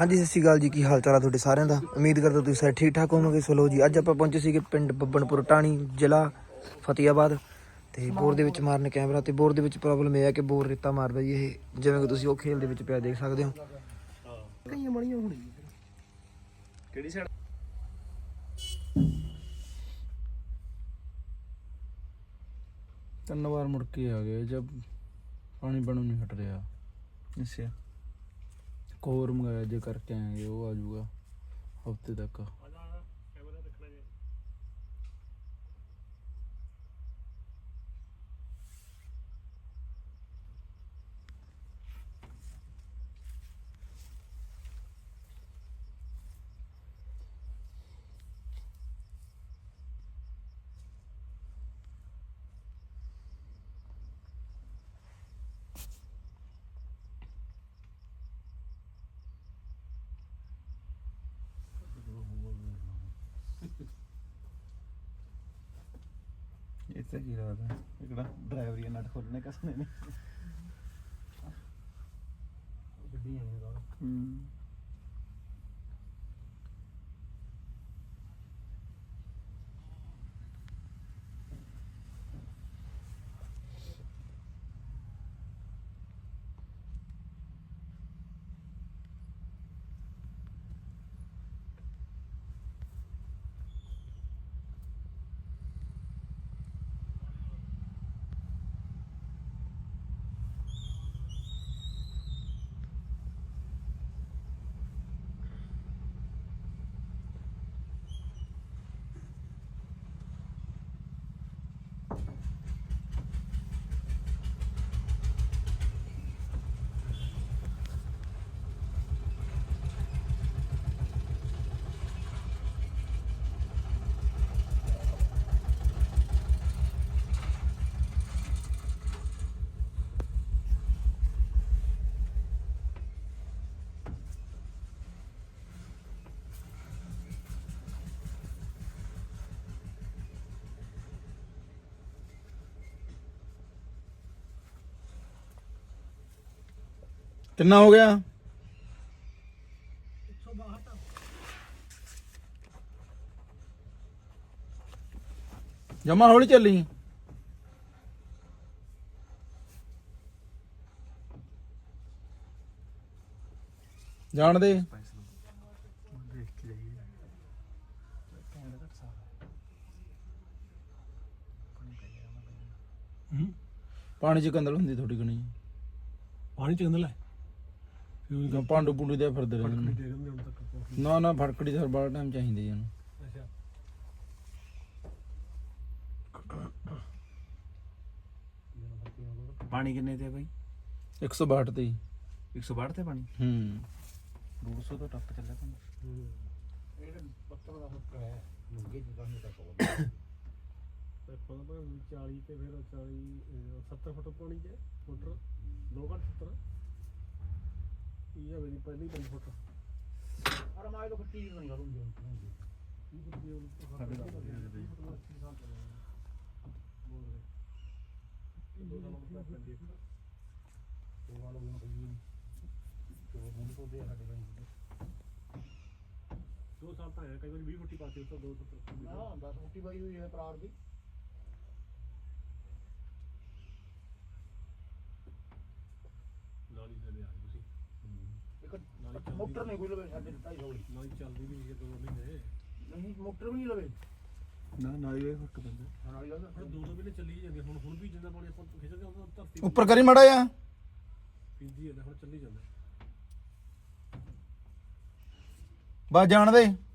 ਹਾਂਜੀ ਸਤਿ ਸ਼੍ਰੀ ਅਕਾਲ ਜੀ। ਕੀ ਹਾਲ ਚਾਲ ਆ ਤੁਹਾਡੇ ਸਾਰਿਆਂ ਦਾ? ਉਮੀਦ ਕਰਦਾ ਤੁਸੀਂ ਸਾਰੇ ਠੀਕ ਠਾਕ ਹੋਵੋਗੇ। ਸੋ ਲੋ ਜੀ ਅੱਜ ਆਪਾਂ ਪਹੁੰਚੇ ਸੀਗੇ ਪਿੰਡ ਬੱਬਨਪੁਰ ਟਾਣੀ ਜ਼ਿਲ੍ਹਾ ਫਤਿਆਬਾਦ ਤੇ ਬੋਰ ਦੇ ਵਿੱਚ ਮਾਰਨ ਕੈਮਰਾ ਤੇ ਬੋਰ ਦੇ ਵਿੱਚ ਪ੍ਰੋਬਲਮ ਇਹ ਹੈ ਕਿ ਬੋਰ ਰੇਤਾ ਮਾਰਦਾ ਜੀ ਇਹ। ਜਿਵੇਂ ਕਿ ਤੁਸੀਂ ਉਹ ਖੇਲ ਦੇ ਵਿੱਚ ਪਿਆ ਦੇਖ ਸਕਦੇ ਹੋ। ਕਈਆਂ ਮਣੀਆਂ ਹੋਣੀ ਕਿਹੜੀ ਸਾਈਡ ਤਿੰਨ ਵਾਰ ਮੁੜ ਕੇ ਆ ਗਏ ਜਦ ਪਾਣੀ ਬਣੂ ਨਹੀਂ ਹਟ ਰਿਹਾ। ਅੱਛਾ। ਕੋਰ ਮੰਗਾਇਆ ਜੇ ਕਰਕੇ ਆਏਗੇ ਉਹ ਆ ਜਾਊਗਾ ਹਫ਼ਤੇ ਤੱਕ। ਤਾਂ ਕੀ ਲੱਗਦਾ? ਇਕੜਾ ਡਰਾਈਵਰੀ ਨਟ ਖੋਲਣੇ ਕਸਨੇ ਨੇ। ਕਿੰਨਾ ਹੋ ਗਿਆ? ਜਮਾ ਹੌਲੀ ਚੱਲੀ। ਜਾਣ ਦੇ। ਦੇਖ ਕੇ ਜਾਈਏ ਕੈਮਰਾ ਘੱਟ ਸਾਫ਼ ਪਾਣੀ ਚ ਕੰਦਲ ਹੁੰਦੀ ਥੋੜੀ ਕਣੀ ਪਾਣੀ ਚ ਗੰਦਲਾ ਕਿਉਂ ਪਾਂਡੂ ਪੂੰਡੂ ਦੇ ਫਿਰਦੇ ਰਹਿੰਦੇ ਨੇ। ਦੇਖਦੇ ਹੁਣ ਤੱਕ ਨਾ ਨਾ ਫੜਕੜੀ ਸਰ ਬੜਾ ਟਾਈਮ ਚਾਹੀਦੀ ਜੀ ਇਹਨੂੰ ਅੱਛਾ। ਪਾਣੀ ਕਿੰਨੇ ਤੇ ਬਾਈ? 162 ਤੇ। ਹੀ 162 ਤੇ ਪਾਣੀ? ਹੂੰ। 200 ਤੋਂ ਟੱਪ ਚੱਲਿਆ ਕੰਮ। ਪੱਤਰ ਦਾ ਫ਼ਰਕ ਹੈ। ਦੀ ਕੰਮ ਤੱਕ ਤੇ ਪਤਾ ਪਾ 40 ਤੇ ਫਿਰ 40 ਅਹ 70 ਫੁੱਟ ਪਾਣੀ ਚ ਫੁੱਟ 2 ਘੱਟ 70 ਇਹ ਆ ਮੇਰੀ ਪਹਿਲੀ 5 ਫੁੱਟ। ਅਰੇ ਮਾਇ ਤੋਂ ਖੱਟੀ ਨਹੀਂ ਕਰੂੰਗੀ ਕੀ ਕਰਦੇ ਹੋ ਸਾਡੇ ਦਾ ਵਧੀਆ ਕਿਤੇ। ਦੋ। ਸਾਲ ਤੋਂ ਪਹਿਲਾਂ ਪੈਂਦੀ ਹੈ ਦੋ ਵਾਲ ਨੂੰ ਕੋਈ ਦੋ ਮੁੰਡੇ ਤੋਂ ਦੇ ਸਾਡੇ ਕੋਲ ਦੋ ਸਾਲ ਤਾਂ ਹੈ ਕਈ ਵਾਰੀ 20 ਫੁੱਟੀ ਪਾਤੀ ਉੱਤੋਂ ਦੋ ਫੁੱਟ। ਨਾ 10 ਮੁੱਟੀ ਪਾਈ ਹੋਈ ਹੈ ਪਰਾਰ ਦੀ ਨਾਲੀ ਦੇ ਲਿਆ ਤੁਸੀਂ ਇੱਕ ਮੋਟਰ ਨਹੀਂ ਕੋਈ ਲਵੇ ਸਾਡੇ 250 ਵਾਲੀ। ਨਾਲੀ ਚੱਲਦੀ ਵੀ ਨਹੀਂ ਦੋ ਮਹੀਨੇ। ਨਹੀਂ ਮੋਟਰ ਵੀ ਨਹੀਂ ਲਵੇ। ਨਾ ਨਾਲੀ ਵੇ ਫ਼ਰਕ ਪੈਂਦਾ। ਨਾਲੀ ਦਾ ਹੁਣ ਦੋ ਦੋ ਮਹੀਨੇ ਚੱਲੀ ਜਾਂਦੀ ਹੁਣ ਹੁਣ ਵੀ ਜਿੰਨਾ ਪਾਣੀ ਆਪਾਂ ਖਿੱਚਦੇ ਹਾਂ ਉਹਦਾ ਧਰਤੀ ਉੱਪਰ ਕਰੀ ਮੜਾ ਆ ਪੀਂਦੀ ਹੈ ਹੁਣ ਚੱਲੀ ਜਾਂਦਾ। ਬਸ ਜਾਣ ਦੇ।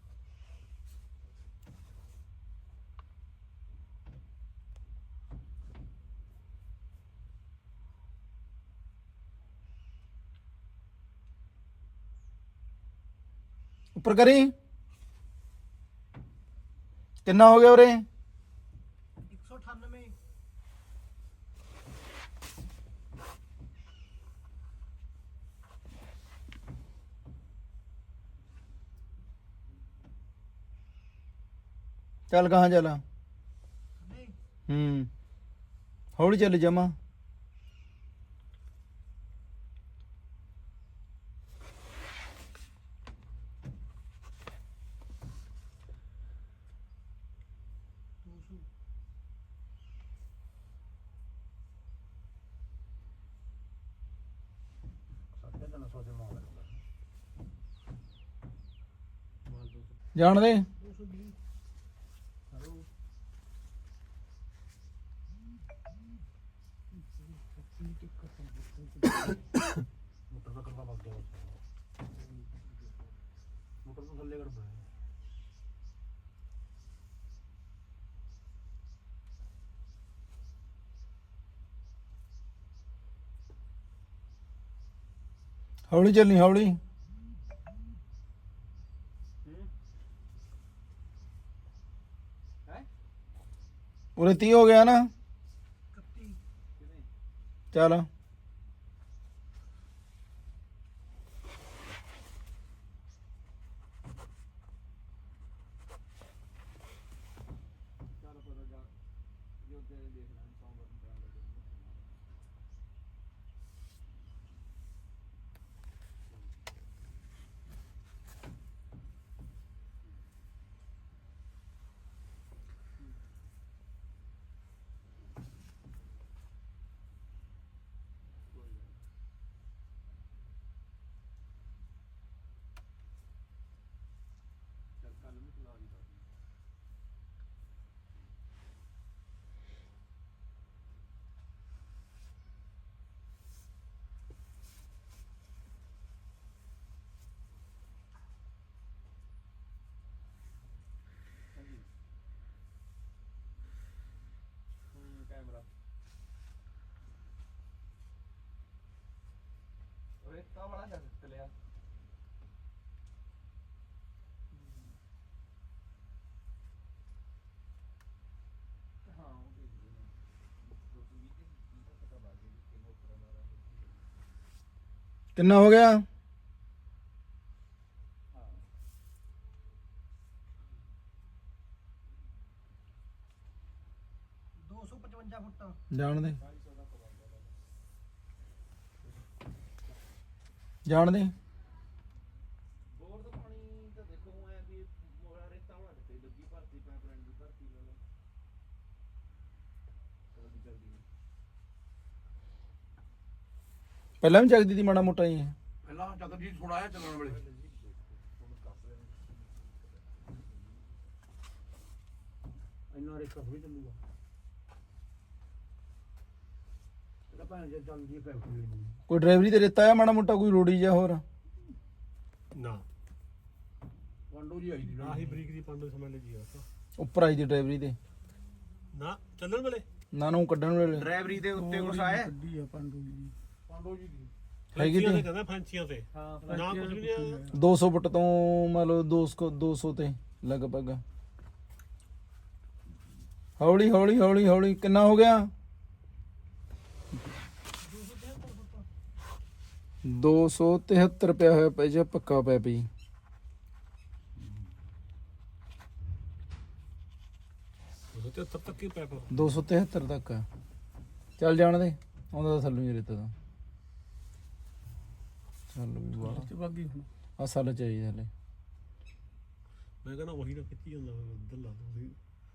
ਉੱਪਰ ਕਰੀ। ਕਿੰਨਾ ਹੋ ਗਿਆ ਉਰੇ? 198 ਚੱਲ ਕਹਾਂ ਚੱਲ। ਹੂੰ। ਹੌਲੀ ਚੱਲ ਜਮਾ। ਜਾਣਦੇ ਹੌਲੀ ਚੱਲਣੀ ਹੌਲੀ। ਉਰੇ 30 ਹੋ ਗਿਆ ਨਾ? ਚੱਲ। ਰੇਤਾ ਵਾਲਾ ਜੱਟ ਲਿਆ। ਕਿੰਨਾ ਹੋ। ਗਿਆ? ਫੁੱਟ। ਜਾਣ ਦੇ। ਜਾਣ ਦੇ ਬੋਰ ਦਾ ਪਾਣੀ ਤਾਂ ਦੇਖੋ ਐ ਵੀ ਮੋਰਾ ਰੇਤਾ ਵਾਲਾ ਕਿਤੇ ਲੱਗੀ ਭਰਤੀ ਪਾਈਪਲਾਈਨ ਦੀ ਭਰਤੀ ਨਾਲ ਚਲਦੀ ਚਲਦੀ ਪਹਿਲਾਂ ਵੀ ਚੱਕਦੀ ਸੀ ਮਾੜਾ ਮੋਟਾ ਹੀ ਪਹਿਲਾਂ ਚੱਕਰ ਜੀ ਛੁੜਾਇਆ ਚੱਲਣ ਵੇਲੇ। ਇੰਨਾ ਰੇਕਾ ਥੋੜੀ ਚੱਲੂਗਾ ਇਹਦਾ ਭੈਣ ਜੇ ਹੈ ਫੈਕਟਰੀ ਕੋਈ ਡਰਾਈਵਰੀ ਤੇ ਰੇਤਾ ਆ ਮਾੜਾ ਮੋਟਾ ਕੋਈ ਰੋੜੀ ਜਾਂ ਹੋਰ? ਨਾ। ਵਾਂਡੋ ਜੀ ਆਈ ਦੀ ਆਹੀ ਬਰੀਕ ਦੀ ਪੰਡ ਸਮਝ ਲਈ ਆ ਉੱਪਰ ਆਈ ਦੀ ਡਰਾਈਵਰੀ ਤੇ। ਨਾ ਚੱਲਣ ਵੇਲੇ। ਨਾ ਨੂੰ ਕੱਢਣ ਵੇਲੇ। ਡਰਾਈਵਰੀ ਦੇ ਉੱਤੇ ਕੁਛ ਆਇਆ? ਕੱਢੀ ਆ ਪਾਂਡੂ ਜੀ ਜੀ ਦੀ। ਹੈਗੀ ਤੇ? ਤੇ ਕਹਿੰਦਾ ਫੈਂਚੀਆਂ ਤੇ। ਨਾ ਕੁਝ ਵੀ ਨਹੀਂ ਆਇਆ। 200 ਫੁੱਟ ਤੋਂ ਮੰਨ ਲਓ 200 200 ਤੇ ਲਗਭਗ। ਹੌਲੀ ਹੌਲੀ ਹੌਲੀ ਹੌਲੀ ਕਿੰਨਾ ਹੋ ਗਿਆ? 273 ਰੁਪਇਆ ਹੋਇਆ ਪੈ ਜਾ ਪੱਕਾ ਪੈ ਪਈ ਉਹ ਤੇ ਤਬ ਤੱਕ ਹੀ ਪੈਪ 273 ਤੱਕ। ਆ। ਚੱਲ ਜਾਣ ਦੇ ਆਉਂਦਾ ਤਾਂ ਥੱਲੋਂ ਹੀ ਰੇਤਾ ਦਾ ਚੱਲ ਵੀ ਵਾਹ। ਬਾਗੀ ਹੁਣ। ਆ ਸਾਲ ਚਾਹੀਦਾ ਹਲੇ। ਮੈਂ ਕਹਿੰਦਾ ਉਹੀ ਨਾ ਖਿੱਚੀ ਜਾਂਦਾ ਉਧਰ ਲਾ ਦੋ।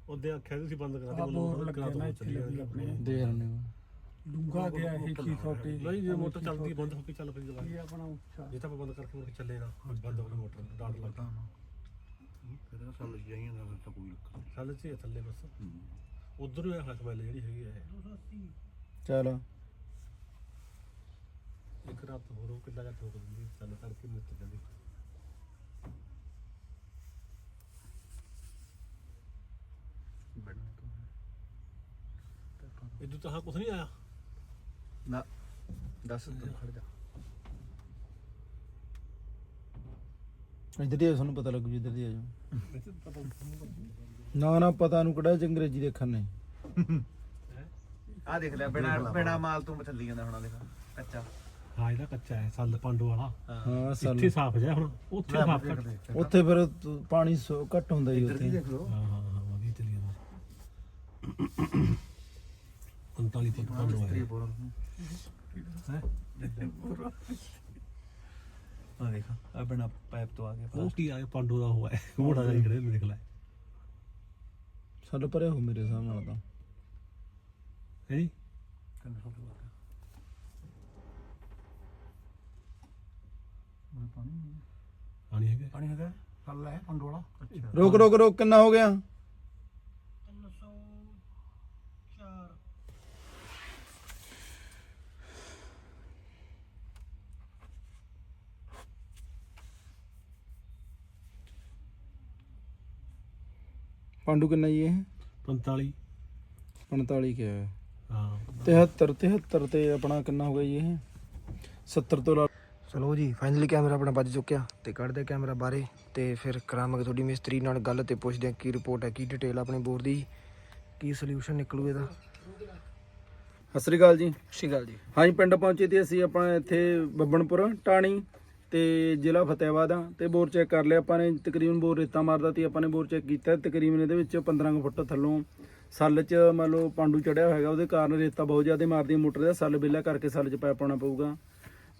ਉਹਦੇ ਆਖਿਆ ਤੁਸੀਂ ਬੰਦ ਕਰਾ ਦੇ ਦੋ ਚੱਲੀ ਆਪਣੇ। ਦੇਖ ਰਨੇ ਡੂੰਗਾ ਗਿਆ ਇਹ ਕੀ ਛੋਟੀ ਨਹੀਂ ਜੇ ਮੋਟਰ ਚੱਲਦੀ ਹੈ, ਬੰਦ ਹੋ ਕੇ ਚੱਲ ਪਈ ਦੁਬਾਰਾ ਇਹ ਆਪਣਾ ਉੱਚਾ ਜੇ ਤਾਂ ਆਪਾਂ ਬੰਦ ਕਰਕੇ ਮੁੜ ਕੇ ਚੱਲੇ ਨਾ ਬੰਦ ਹੋ ਗਈ ਮੋਟਰ ਡਾਟ ਲੱਗਾ ਫਿਰ ਸਮਝ ਜਾਈਏ ਨਾ ਤਾਂ ਕੋਈ ਲੱਕ ਚੱਲ ਚ ਥੱਲੇ ਬਸ। ਉਧਰ ਹੀ ਆ ਸਮੈਲ ਜਿਹੜੀ ਹੈਗੀ ਹੈ ਇਹ। ਚੱਲ। ਇੱਕ ਰਾਤ ਹੋਰ ਉਹ ਕਿੱਦਾਂ ਜਾਂ ਠੋਕ ਦਿੰਦੀ ਚੱਲ ਤੜਕੇ ਮੁੱਤ ਜਾਂਦੀ। ਇਦੋਂ ਤਾਂ ਕੁਝ ਨਹੀਂ ਆਇਆ। ਨਾ ਦੱਸ ਖੜ ਜਾ ਇੱਧਰ ਹੀ ਆ, ਤੁਹਾਨੂੰ ਪਤਾ ਲੱਗੂ ਜਿੱਧਰ ਦੀ ਆ ਜਾਓ ਨਾ ਨਾ ਪਤਾ ਨੂੰ ਕਿਹੜਾ ਚ ਅੰਗਰੇਜ਼ੀ ਦੇਖਣ ਨੇ ਆ ਦੇਖ ਲੈ ਬਿਨਾ ਬਿਨਾ ਮਾਲ ਤੋਂ ਥੱਲੀ ਜਾਂਦਾ ਹੁਣ ਦੇਖ ਕੱਚਾ ਹਾਂ ਇਹਦਾ ਕੱਚਾ ਹੈ ਸੱਲ ਪਾਂਡੂ ਵਾਲਾ ਹਾਂ ਸਾਲ ਇੱਥੇ ਸਾਫ਼ ਜਾ ਹੁਣ ਉੱਥੇ ਸਾਫ਼ ਕਰ ਉੱਥੇ ਫਿਰ ਤ- ਪਾਣੀ ਸੋ- ਘੱਟ ਹੁੰਦਾ ਹੀ ਉੱਥੇ ਹਾਂ ਹਾਂ ਹਾਂ ਵਧੀਆ ਚੱਲੀ ਜਾਂਦਾ 39 ਫੁੱਟ ਪਾਂਡੂ ਹੈ ਹੈ ਆ ਦੇਖ ਆ ਬਿਨਾ ਪਾਈਪ ਤੋਂ ਆ ਗਿਆ ਉਹ ਕੀ ਆ ਪਾਂਡੂ ਦਾ ਹੋਇਆ ਘੋੜਾ ਜਿਹਾ ਜਿਹੜੇ ਦੇਖ ਲੈ ਸਾਲ ਪਰੇ ਹੋ ਮੇਰੇ ਹਿਸਾਬ ਨਾਲ ਤਾਂ ਹੈ ਜੀ ਪਾਣੀ ਪਾਣੀ ਹੈਗਾ ਪਾਣੀ ਹੈਗਾ ਹੱਲ ਹੈ ਪੰਡੋਲਾ ਰੋਕ ਰੋਕ ਰੋਕ ਕਿੰਨਾ ਹੋ ਗਿਆ ਪਾਂਡੂ ਕਿੰਨਾ ਜੀ ਇਹ? 45 45 ਕਿਹਾ ਹੈ। ਹਾਂ। 73 73 ਤੇ ਆਪਣਾ ਕਿੰਨਾ ਹੋ ਗਿਆ ਜੀ ਇਹ? 70 ਤੋਂ ਲਾ ਚਲੋ ਜੀ ਫਾਈਨਲੀ ਕੈਮਰਾ ਆਪਣਾ ਵੱਜ ਚੁੱਕਿਆ ਤੇ ਕੱਢਦੇ ਕੈਮਰਾ ਬਾਹਰੇ ਤੇ ਫਿਰ ਕਰਾਂਗੇ ਤੁਹਾਡੀ ਮਿਸਤਰੀ ਨਾਲ ਗੱਲ ਤੇ ਪੁੱਛਦੇ ਹਾਂ ਕੀ ਰਿਪੋਰਟ ਹੈ ਕੀ ਡਿਟੇਲ ਆਪਣੇ ਬੋਰ ਦੀ ਕੀ ਸੋਲੂਸ਼ਨ ਨਿਕਲੂ ਇਹਦਾ। ਸਤਿ ਸ੍ਰੀ ਅਕਾਲ ਜੀ। ਸਹੀ ਗੱਲ ਜੀ। ਹਾਂਜੀ ਪਿੰਡ ਪਹੁੰਚੇ ਤੇ ਅਸੀਂ ਆਪਾਂ ਇੱਥੇ ਬੱਬਣਪੁਰ ਟਾਣੀ ਤੇ ਜ਼ਿਲ੍ਹਾ ਫਤਿਆਬਾਦ ਆ ਤੇ ਬੋਰ ਚੈੱਕ ਕਰ ਲਿਆ ਆਪਾਂ ਨੇ, ਤਕਰੀਬਨ ਬੋਰ ਰੇਤਾ ਮਾਰਦਾ ਤੇ ਆਪਾਂ ਨੇ ਬੋਰ ਚੈੱਕ ਕੀਤਾ। ਤਕਰੀਬਨ ਇਹਦੇ ਵਿੱਚ 15 ਕੁ ਫੁੱਟ ਥੱਲੋਂ ਸੱਲ 'ਚ ਮੰਨ ਲਓ ਪਾਂਡੂ ਚੜਿਆ ਹੋਇਆ ਉਹਦੇ ਕਾਰਨ ਰੇਤਾ ਬਹੁਤ ਜ਼ਿਆਦਾ ਮਾਰਦੀ ਹੈ ਮੋਟਰ ਦਾ, ਸੱਲ ਬਿੱਲਾ ਕਰਕੇ ਸੱਲ 'ਚ ਪਾਇਪ ਪਾਉਣਾ ਪਊਗਾ।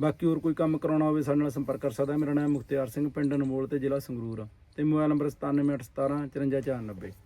ਬਾਕੀ ਹੋਰ ਕੋਈ ਕੰਮ ਕਰਾਉਣਾ ਹੋਵੇ ਸਾਡੇ ਨਾਲ ਸੰਪਰਕ ਕਰ ਸਕਦਾ। ਮੇਰਾ ਨਾਮ ਮੁਖਤਿਆਰ ਸਿੰਘ, ਪਿੰਡ ਅਨਮੋਲ ਤੇ ਜ਼ਿਲ੍ਹਾ ਸੰਗਰੂਰ ਆ। ਤੇ ਮੋਬਾਈਲ ਨੰਬਰ 978117 5490